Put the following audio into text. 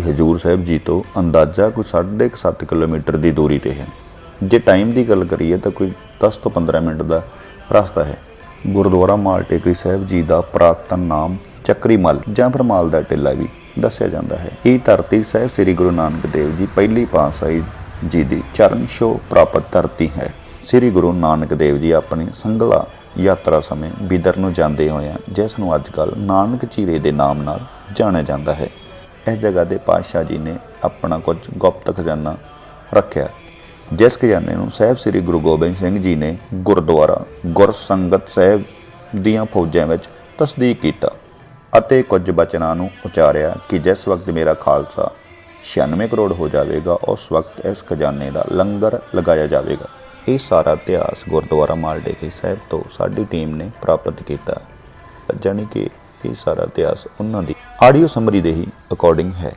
ਹਜੂਰ ਸਾਹਿਬ ਜੀ ਤੋਂ ਅੰਦਾਜ਼ਾ ਕੋਈ 7.5 ਕਿਲੋਮੀਟਰ ਦੀ ਦੂਰੀ ਤੇ ਹੈ। ਜੇ ਟਾਈਮ ਦੀ ਗੱਲ ਕਰੀਏ ਤਾਂ ਕੋਈ 10 ਤੋਂ 15 ਮਿੰਟ ਦਾ ਰਸਤਾ ਹੈ। ਗੁਰਦੁਆਰਾ ਮਾਲ ਟੇਕਰੀ ਸਾਹਿਬ ਜੀ ਦਾ ਪ੍ਰਾਤਨ ਨਾਮ ਚੱਕਰੀ ਮਲ ਜਾਂ ਫਿਰ ਮਾਲ ਦਾ ਟਿੱਲਾ ਵੀ ਦੱਸਿਆ ਜਾਂਦਾ ਹੈ। ਇਹ ਧਰਤੀ ਸਾਹਿਬ ਸ੍ਰੀ ਗੁਰੂ ਨਾਨਕ ਦੇਵ ਜੀ ਪਹਿਲੀ ਪਾਤਸ਼ਾਹੀ ਜੀ ਦੀ ਚਰਨ ਛੋਹ ਪ੍ਰਾਪਤ ਧਰਤੀ ਹੈ। ਸ੍ਰੀ ਗੁਰੂ ਨਾਨਕ ਦੇਵ ਜੀ ਆਪਣੀ ਸੰਗਲਾ ਯਾਤਰਾ ਸਮੇਂ ਬਿਦਰ ਨੂੰ ਜਾਂਦੇ ਹੋਇਆਂ ਜਿਸ ਨੂੰ ਅੱਜ ਅੱਜਕੱਲ ਨਾਨਕ ਚੀਰੇ ਦੇ ਨਾਮ ਨਾਲ ਜਾਣਿਆ ਜਾਂਦਾ ਹੈ। ਇਸ ਜਗ੍ਹਾ ਦੇ ਪਾਤਸ਼ਾਹ ਜੀ ਨੇ ਆਪਣਾ ਕੁਝ ਗੁਪਤ ਖਜ਼ਾਨਾ ਰੱਖਿਆ। ਜਿਸ ਖਜ਼ਾਨੇ ਨੂੰ ਸਾਹਿਬ ਸ੍ਰੀ ਗੁਰੂ ਗੋਬਿੰਦ ਸਿੰਘ ਜੀ ਨੇ ਗੁਰਦੁਆਰਾ, ਗੁਰਸੰਗਤ ਸਾਹਿਬ ਦੀਆਂ ਫੌਜਾਂ ਵਿੱਚ ਤਸਦੀਕ ਕੀਤਾ ਅਤੇ ਕੁਝ ਬਚਨਾਂ ਨੂੰ ਉਚਾਰਿਆ ਕਿ ਜਿਸ ਵਕਤ ਮੇਰਾ ਖਾਲਸਾ 96 ਕਰੋੜ ਹੋ ਜਾਵੇਗਾ, ਉਸ ਵਕਤ ਇਸ ਖਜ਼ਾਨੇ ਦਾ ਲੰਗਰ ਲਗਾਇਆ ਜਾਵੇਗਾ। ਇਹ ਸਾਰਾ ਇਤਿਹਾਸ ਗੁਰਦੁਆਰਾ ਮਾਲਡੇਕੇ ਸਾਹਿਬ ਤੋਂ ਸਾਡੀ ਟੀਮ ਨੇ ਪ੍ਰਾਪਤ ਕੀਤਾ। ਜਾਣੀ ਕਿ ਇਹ ਸਾਰਾ ਇਤਿਹਾਸ ਉਹਨਾਂ ਦੀ ਆਡੀਓ ਸਮਰੀ ਦੇ ਹੀ ਅਕੋਰਡਿੰਗ ਹੈ।